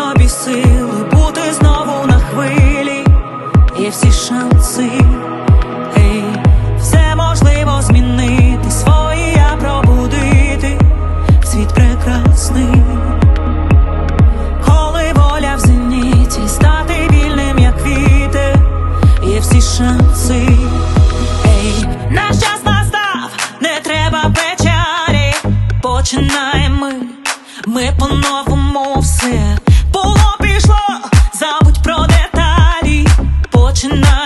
собі сили бути знову на хвилі, є всі шанси, ей, все можливо змінити, свої пробудити, світ прекрасний, коли воля в зеніті стати вільним, як вітер, є всі шанси, ей, наш настав, не треба печалі, починаємо ми по-новому все. tonight.